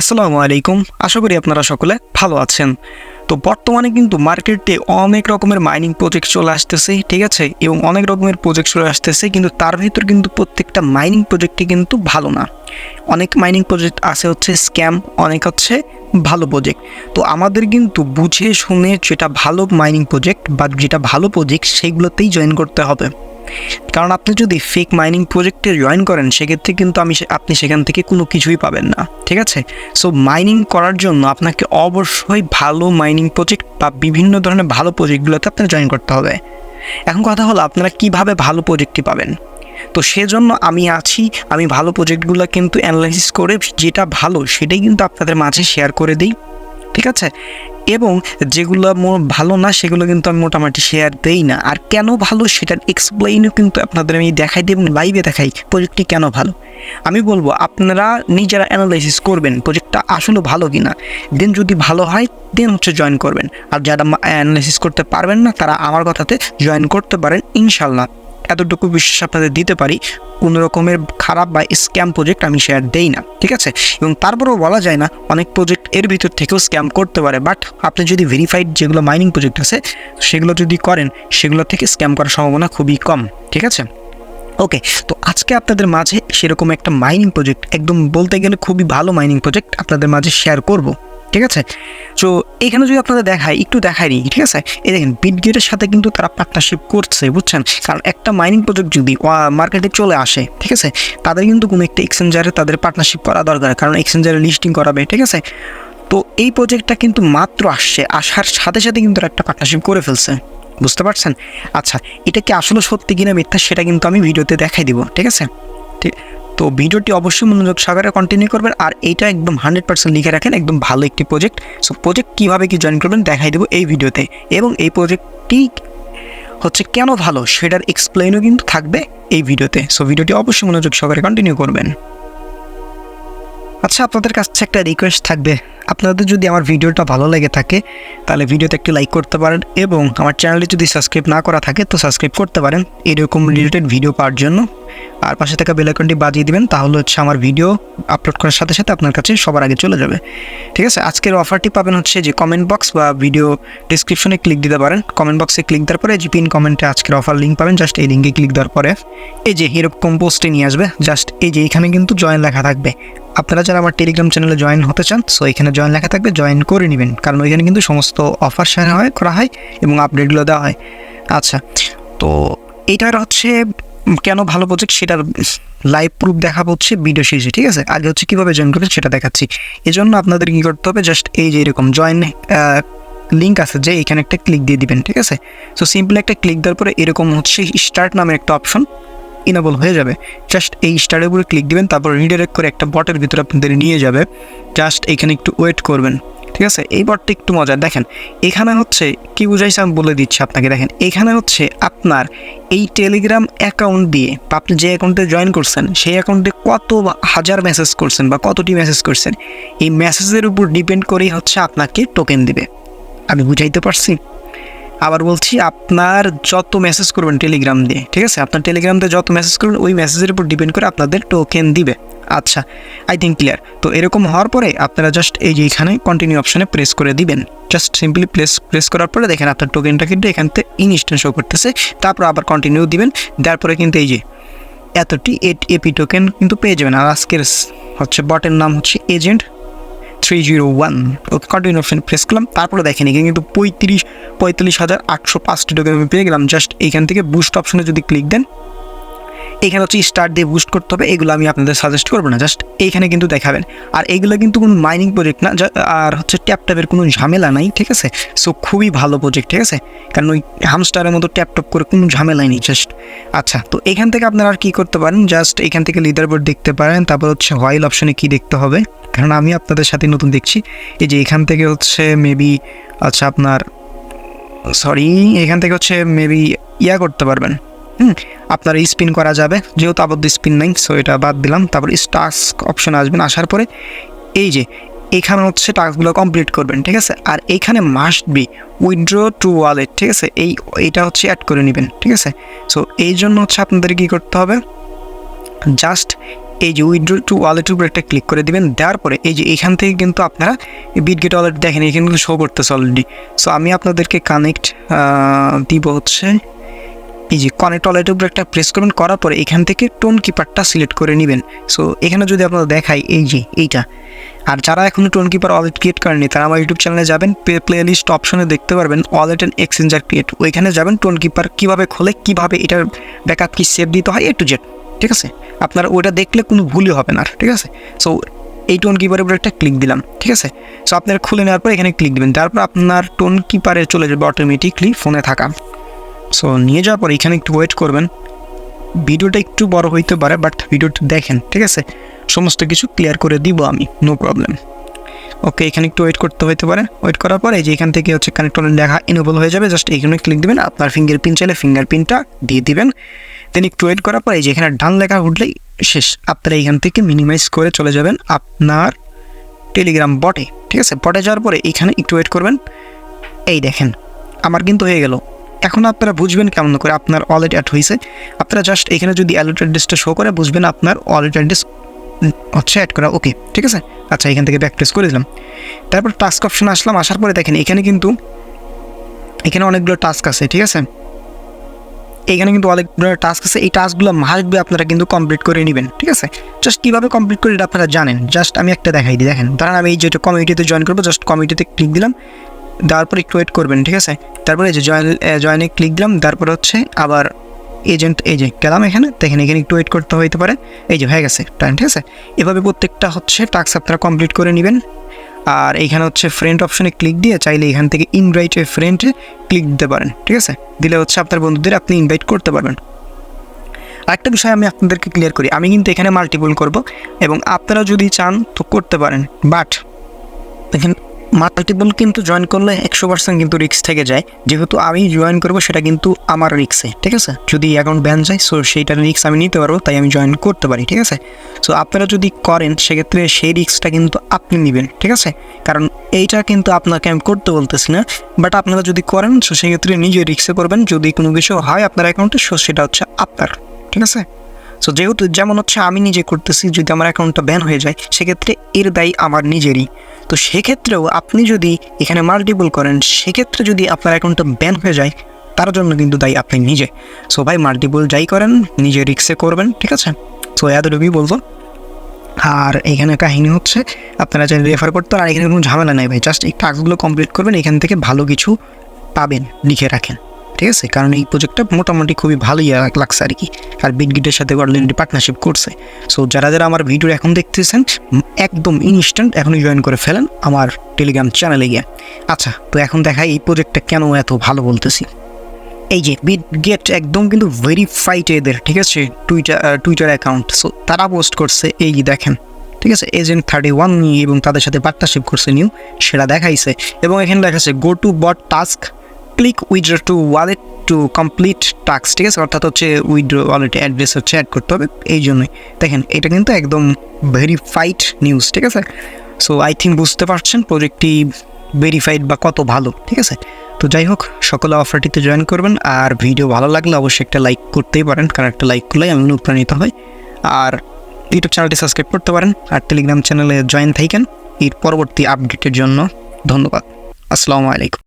আসসালামু আলাইকুম। আশা করি আপনারা সকলে ভালো আছেন। তো বর্তমানে কিন্তু মার্কেটে অনেক রকমের মাইনিং প্রজেক্ট চলে আসতেছে, ঠিক আছে? এবং অনেক রকমের প্রজেক্ট চলে আসতেছে, কিন্তু তার ভিতর কিন্তু প্রত্যেকটা মাইনিং প্রজেক্টই কিন্তু ভালো না। অনেক মাইনিং প্রজেক্ট আছে হচ্ছে স্ক্যাম অনেক হচ্ছে ভালো প্রজেক্ট তো আমাদের কিন্তু বুঝে শুনে যেটা ভালো মাইনিং প্রজেক্ট বা যেটা ভালো প্রজেক্ট সেইগুলোতেই জয়েন করতে হবে। কারণ আপনি যদি ফেক মাইনিং প্রজেক্টে জয়েন করেন, সেক্ষেত্রে কিন্তু আমি আপনি সেখান থেকে কোনো কিছুই পাবেন না, ঠিক আছে? সো মাইনিং করার জন্য আপনাকে অবশ্যই ভালো মাইনিং প্রজেক্ট বা বিভিন্ন ধরনের ভালো প্রজেক্টগুলোতে আপনার জয়েন করতে হবে। এখন কথা হলো, আপনারা কীভাবে ভালো প্রজেক্টটি পাবেন? তো সেজন্য আমি আছি, আমি ভালো প্রজেক্টগুলো কিন্তু অ্যানালাইসিস করে যেটা ভালো, সেটাই কিন্তু আপনাদের মাঝে শেয়ার করে দিই। ঠিক আছে? এবং যেগুলো ভালো না, সেগুলো কিন্তু আমি মোটামুটি শেয়ার দেই না। আর কেন ভালো সেটার এক্সপ্লেইনও কিন্তু আপনাদের আমি দেখাই দিই এবং লাইভে দেখাই প্রজেক্টটি কেন ভালো। আমি বলব, আপনারা নিজেরা অ্যানালাইসিস করবেন প্রজেক্টটা আসলে ভালো কি না দেন যদি ভালো হয় দেন হচ্ছে জয়েন করবেন। আর যারা অ্যানালাইসিস করতে পারবেন না, তারা আমার কথাতে জয়েন করতে পারেন ইনশাল্লাহ এতটুকু বিশ্বাস আপনাদের দিতে পারি, কোনো রকমের খারাপ বা স্ক্যাম প্রজেক্ট আমি শেয়ার দেই না, ঠিক আছে? এবং তারপরেও বলা যায় না, অনেক প্রজেক্ট এর ভিতর থেকেও স্ক্যাম করতে পারে বাট আপনি যদি ভেরিফাইড যেগুলো মাইনিং প্রজেক্ট আছে, সেগুলো যদি করেন, সেগুলো থেকে স্ক্যাম করার সম্ভাবনা খুবই কম, ঠিক আছে? ওকে তো আজকে আপনাদের মাঝে সেরকম একটা মাইনিং প্রজেক্ট একদম বলতে গেলে খুবই ভালো মাইনিং প্রজেক্ট আপনাদের মাঝে শেয়ার করব। ঠিক আছে? তো এখানে যদি আপনাদের দেখায় একটু দেখাই নিই, ঠিক আছে? এই দেখেন বিটগেটের সাথে কিন্তু তারা পার্টনারশিপ করছে, বুঝছেন? কারণ একটা মাইনিং প্রজেক্ট যদি মার্কেটে চলে আসে, ঠিক আছে? তাদের কিন্তু কোনো একটা এক্সচেঞ্জারে তাদের পার্টনারশিপ করা দরকার, কারণ এক্সচেঞ্জারে লিস্টিং করাবে, ঠিক আছে? তো এই প্রজেক্টটা কিন্তু মাত্র আসছে, আসার সাথে সাথে কিন্তু একটা পার্টনারশিপ করে ফেলছে, বুঝতে পারছেন? আচ্ছা এটা কি আসলে সত্যি কিনা মিথ্যা সেটা কিন্তু আমি ভিডিওতে দেখাই দিব, ঠিক আছে? ঠিক তো ভিডিওটি অবশ্যই মনোযোগ সহকারে কন্টিনিউ করবেন আর এইটা একদম হান্ড্রেড পার্সেন্ট লিখে রাখেন, একদম ভালো একটি প্রজেক্ট সো প্রজেক্ট কীভাবে কি জয়েন করবেন দেখাই দেবো এই ভিডিওতে। এবং এই প্রজেক্টটি হচ্ছে কেন ভালো সেটার এক্সপ্লেনও কিন্তু থাকবে এই ভিডিওতে। সো ভিডিওটি অবশ্যই মনোযোগ সহকারে কন্টিনিউ করবেন। আচ্ছা আপনাদের কাছে একটা রিকোয়েস্ট থাকবে। আপনাদের যদি আমার ভিডিওটা ভালো লেগে থাকে, তাহলে ভিডিওতে একটি লাইক করতে পারেন এবং আমার চ্যানেলটি যদি সাবস্ক্রাইব না করা থাকে, তো সাবস্ক্রাইব করতে পারেন। এরকম রিলেটেড ভিডিও পাওয়ার জন্য। আর পাশে থাকা বেলাইকনটি বাজিয়ে দিবেন, তাহলে হচ্ছে আমার ভিডিও আপলোড করার সাথে সাথে আপনার কাছে সবার আগে চলে যাবে। ঠিক আছে? আজকের অফারটি পাবেন হচ্ছে যে কমেন্ট বক্স বা ভিডিও ডিসক্রিপশনে ক্লিক দিতে পারেন। কমেন্ট বক্সে ক্লিক দেওয়ার পরে যে পিন কমেন্টে আজকের অফার লিঙ্ক পাবেন জাস্ট এই লিঙ্কে ক্লিক দেওয়ার পরে এই যে এরকম পোস্টে নিয়ে আসবে। জাস্ট এই যে এখানে কিন্তু জয়েন লেখা থাকবে। আপনারা যারা আমার টেলিগ্রাম চ্যানেলে জয়েন হতে চান সো এখানে জয়েন লেখা থাকবে জয়েন করে নেবেন। কারণ ওইখানে কিন্তু সমস্ত অফার শেয়ার হয়, করা হয় এবং আপডেটগুলো দেওয়া হয়। আচ্ছা তো এটার হচ্ছে কেন ভালো প্রজেক্ট সেটার লাইভ প্রুফ দেখাবো হচ্ছে ভিডিও শেষে ঠিক আছে? আগে হচ্ছে কীভাবে জয়েন করবেন সেটা দেখাচ্ছি। এই জন্য আপনাদের কী করতে হবে জাস্ট এই যে এরকম জয়েন লিঙ্ক আছে যে এখানে একটা ক্লিক দিয়ে দিবেন, ঠিক আছে? সো সিম্পল একটা ক্লিক দেওয়ার পরে এরকম হচ্ছে স্টার্ট নামের একটা অপশন ইনেবল হয়ে যাবে। জাস্ট এই স্টারের উপরে ক্লিক দিবেন, তারপর রিডাইরেক্ট করে একটা বটের ভিতরে আপনাদের নিয়ে যাবে। জাস্ট এখানে একটু ওয়েট করবেন। ঠিক আছে? এই একটু মজার দেখেন, এখানে হচ্ছে কি বুঝাইছে আমি বলে দিচ্ছি আপনাকে। দেখেন, এখানে হচ্ছে আপনার এই টেলিগ্রাম অ্যাকাউন্ট দিয়ে বা আপনি যে অ্যাকাউন্টে জয়েন করছেন, সেই অ্যাকাউন্টে কত হাজার মেসেজ করছেন বা কতটি মেসেজ করছেন, এই মেসেজের উপর ডিপেন্ড করেই হচ্ছে আপনাকে টোকেন দিবে। আমি বুঝাইতে পারছি? আবার বলছি, আপনার যত মেসেজ করবেন টেলিগ্রাম দিয়ে, ঠিক আছে? আপনার টেলিগ্রাম দিয়ে যত মেসেজ করবেন, ওই মেসেজের উপর ডিপেন্ড করে আপনাদের টোকেন দিবে। আচ্ছা আই থিঙ্ক ক্লিয়ার তো এরকম হওয়ার পরে আপনারা জাস্ট এই যে এখানে কন্টিনিউ অপশানে প্রেস করে দিবেন। জাস্ট সিম্পলি প্রেস প্রেস করার পরে দেখেন আপনার টোকেনটা কিন্তু এখান থেকে ইনস্ট্যান্ট শো করতেছে। তারপর আবার কন্টিনিউ দিবেন। তারপরে কিন্তু এই যে এতটি এট এপি টোকেন কিন্তু পেয়ে যাবেন। আর আজকের হচ্ছে বটের নাম হচ্ছে agent three zero one okay continue option press করলাম। তারপরে দেখেন, এখানে কিন্তু পঁয়ত্রিশ, পঁয়তাল্লিশ হাজার আটশো পাঁচটি টোকেন আমি পেয়ে গেলাম। জাস্ট এইখান থেকে বুস্ট অপশনে যদি ক্লিক দেন এখানে হচ্ছে স্টার্ট দিয়ে বুস্ট করতে হবে, এগুলো আমি আপনাদের সাজেস্ট করব না জাস্ট এইখানে কিন্তু দেখাবেন। আর এইগুলো কিন্তু কোনো মাইনিং প্রজেক্ট না আর হচ্ছে ট্যাপ ট্যাপের কোনো ঝামেলা নাই, ঠিক আছে? সো খুবই ভালো প্রজেক্ট ঠিক আছে? কারণ ওই হামস্টারের মতো ট্যাপ ট্যাপ করে কোনো ঝামেলাই নেই জাস্ট আচ্ছা তো এখান থেকে আপনারা আর কী করতে পারেন? জাস্ট এখান থেকে লিডার বোর্ড দেখতে পারেন, তারপর হচ্ছে হোয়াইল অপশনে কী দেখতে হবে? কারণ আমি আপনাদের সাথে নতুন দেখছি, এই যে এখান থেকে হচ্ছে মেবি আচ্ছা আপনার সরি এখান থেকে হচ্ছে মেবি ইয়া করতে পারবেন। হুম, আপনার স্পিন করা যাবে। যেহেতু আবদ্ধ স্পিন নেই সো এটা বাদ দিলাম। তারপর টাস্ক অপশন আসবেন, আসার পরে এই যে, এখানে হচ্ছে টাস্কগুলো কমপ্লিট করবেন, ঠিক আছে? আর এখানে must be withdraw to wallet ঠিক আছে? এই এইটা হচ্ছে অ্যাড করে নেবেন, ঠিক আছে? সো এই জন্য হচ্ছে আপনাদের কী করতে হবে? জাস্ট এই যে উইড্রো টু ওয়ালেটের উপর একটা ক্লিক করে দিবেন, দেওয়ার পরে এই যে এখান থেকে কিন্তু আপনারা বিটগেট ওয়ালেট দেখেন, এখানে কিন্তু শো করতেছে অলরেডি সো আমি আপনাদেরকে কানেক্ট দিব হচ্ছে এই যে ওয়ালেটের উপর একটা প্রেস করবেন, করার পরে এখান থেকে টোন কিপারটা সিলেক্ট করে নেবেন। সো এখানে যদি আপনারা দেখাই, এই যে এইটা। আর যারা এখনও টোন কিপার ওয়ালেট ক্রিয়েট করেনি তারা আমার ইউটিউব চ্যানেলে যাবেন প্লে লিস্ট অপশনে দেখতে পারবেন ওয়ালেট অ্যান্ড এক্সচেঞ্জার ক্রিয়েট ওইখানে যাবেন টোন কিপার কীভাবে খোলে, কীভাবে এটার ব্যাকআপ কি সেভ দিতে হয় এ টু জেড ঠিক আছে? আপনার ওটা দেখলে কোনো ভুলই হবে না, ঠিক আছে? সো এই টোন কিপারের উপর একটা ক্লিক দিলাম, ঠিক আছে? সো আপনারা খুলে নেওয়ার পর এখানে ক্লিক দিবেন। তারপর আপনার টোন কিপারে চলে যাবে অটোমেটিকলি ফোনে থাকা। সো নিয়ে যাওয়ার পর এখানে একটু ওয়েট করবেন। ভিডিওটা একটু বড় হইতে পারে বাট ভিডিওটা দেখেন, ঠিক আছে? সমস্ত কিছু ক্লিয়ার করে দিব আমি নো প্রবলেম ওকে এখানে একটু ওয়েট করতে হইতে পারে। ওয়েট করার পরে যে এখান থেকে হচ্ছে কানেক্ট লেখা ইনেবল হয়ে যাবে জাস্ট এখানে ক্লিক দিবেন, আপনার ফিঙ্গার প্রিন্ট চাইলে ফিঙ্গার প্রিন্টটা দিয়ে দিবেন। দেন একটু ওয়েট করার পরে যে এখানে ডান লেখা উঠলেই শেষ। আপনারা এখান থেকে মিনিমাইজ করে চলে যাবেন আপনার টেলিগ্রাম বটে ঠিক আছে? বটে যাওয়ার পরে এখানে একটু ওয়েট করবেন। এই দেখেন, আমার কিন্তু হয়ে গেল। এখন আপনারা বুঝবেন কেমন করে আপনার ওয়ালেট অ্যাড হয়েছে। আপনারা জাস্ট এখানে যদি অ্যালোট অ্যাড্রেসটা শো করে, বুঝবেন আপনার ওয়ালেট অ্যাড্রেস হচ্ছে অ্যাড করা ওকে ঠিক আছে? আচ্ছা এখান থেকে প্রেস করে দিলাম। তারপর টাস্ক অপশন আসলাম, আসার পরে দেখেন, এখানে কিন্তু এখানে অনেকগুলো টাস্ক আছে, ঠিক আছে? এখানে কিন্তু অনেকগুলো টাস্ক আছে, এই টাস্কগুলো মাসবে আপনারা কিন্তু কমপ্লিট করে নেবেন, ঠিক আছে? জাস্ট কীভাবে কমপ্লিট করে এটা আপনারা জানেন। জাস্ট আমি একটা দেখাই দিই, দেখেন। ধরেন আমি এই যেটা কমিটিতে জয়েন করব জাস্ট কমিটিতে ক্লিক দিলাম। দেওয়ার পর একটু ওয়েট করবেন, ঠিক আছে? তারপরে এই যে জয়েন জয়েনে ক্লিক দিলাম, তারপর হচ্ছে আবার এজেন্ট এই যে গেলাম এখানে দেখেন এখানে একটু ওয়েট করতে হইতে পারে। এই যে হয়ে গেছে টাইম ঠিক আছে? এভাবে প্রত্যেকটা হচ্ছে টাস্ক আপনারা কমপ্লিট করে নেবেন। আর এইখানে হচ্ছে ফ্রেন্ড অপশনে ক্লিক দিয়ে চাইলে এখান থেকে ইনভাইট এ ফ্রেন্ডে ক্লিক দিতে পারেন, ঠিক আছে? দিলে হচ্ছে আপনার বন্ধুদের আপনি ইনভাইট করতে পারবেন। আরেকটা বিষয় আমি আপনাদেরকে ক্লিয়ার করি, আমি কিন্তু এখানে মাল্টিপল করব এবং আপনারা যদি চান তো করতে পারেন বাট দেখেন মাল্টিপল কিন্তু জয়েন করলে একশো পার্সেন্ট কিন্তু রিক্স থেকে যায়। যেহেতু আমি জয়েন করব, সেটা কিন্তু আমার রিক্সে ঠিক আছে? যদি অ্যাকাউন্ট ব্যান যায় সো সেইটার রিক্স আমি নিতে পারব, তাই আমি জয়েন করতে পারি, ঠিক আছে? সো আপনারা যদি করেন, সেক্ষেত্রে সেই রিক্সটা কিন্তু আপনি নেবেন, ঠিক আছে? কারণ এইটা কিন্তু আপনাকে আমি করতে বলতেছি না বাট আপনারা যদি করেন সো সেক্ষেত্রে নিজে রিক্সে করবেন যদি কোনো কিছু হয় আপনার অ্যাকাউন্টে সো সেটা হচ্ছে আপনার, ঠিক আছে? সো যেহেতু যেমন হচ্ছে আমি নিজে করতেছি, যদি আমার অ্যাকাউন্টটা ব্যান হয়ে যায়, সেক্ষেত্রে এর দায়ী আমার নিজেরই। তো সেক্ষেত্রেও আপনি যদি এখানে মাল্টিপল করেন, সেক্ষেত্রে যদি আপনার অ্যাকাউন্টটা ব্যান হয়ে যায়, তার জন্য কিন্তু দায়ী আপনি নিজে। সো ভাই মাল্টিপল যাই করেন, নিজে রিক্সে করবেন, ঠিক আছে? সো এতটুকুই বলব। আর এখানে কাহিনী হচ্ছে, আপনারা চাইলে রেফার করতে আর এখানে কোনো ঝামেলা নাই ভাই। জাস্ট এই টাস্কগুলো কমপ্লিট করবেন, এখান থেকে ভালো কিছু পাবেন, লিখে রাখেন। ঠিক আছে? কারণ এই প্রজেক্টটা মোটামুটি খুবই ভালোই লাগছে আর কি। আর বিটগিটের সাথে অলরেডি পার্টনারশিপ করছে। সো যারা যারা আমার ভিডিও এখন দেখতেছেন একদম ইনস্ট্যান্ট এখনই জয়েন করে ফেলেন আমার টেলিগ্রাম চ্যানেলে গিয়ে। আচ্ছা তো এখন দেখাই এই প্রজেক্টটা কেন এত ভালো বলতেছি। এই যে বিটগেট একদম কিন্তু ভেরিফাইড এদের, ঠিক আছে? টুইটার টুইটার অ্যাকাউন্ট সো তারা পোস্ট করছে এই যে দেখেন, ঠিক আছে? এজেন্ট থার্টি ওয়ান এবং তাদের সাথে পার্টনারশিপ করছে নিউ সেটা দেখাইছে। এবং এখানে দেখাচ্ছে go to bot task click withdraw to wallet to complete task ঠিক আছে? অর্থাৎ হচ্ছে উইড্রো ওয়ালেট অ্যাড্রেস হচ্ছে অ্যাড করতে হবে, এই জন্যই। দেখেন, এটা কিন্তু একদম ভেরিফাইড নিউজ ঠিক আছে? সো আই থিঙ্ক বুঝতে পারছেন প্রজেক্টটি ভেরিফাইড বা কত ভালো, ঠিক আছে? তো যাই হোক, সকলে অফারটিতে জয়েন করবেন, আর ভিডিও ভালো লাগলে অবশ্যই একটা লাইক করতেই পারেন, কারণ একটা লাইক করলেই আমি অনুপ্রাণিত হই। আর ইউটিউব চ্যানেলটি সাবস্ক্রাইব করতে পারেন, আর টেলিগ্রাম চ্যানেলে জয়েন থাকেন এর পরবর্তী আপডেটের জন্য ধন্যবাদ। আসসালামু আলাইকুম।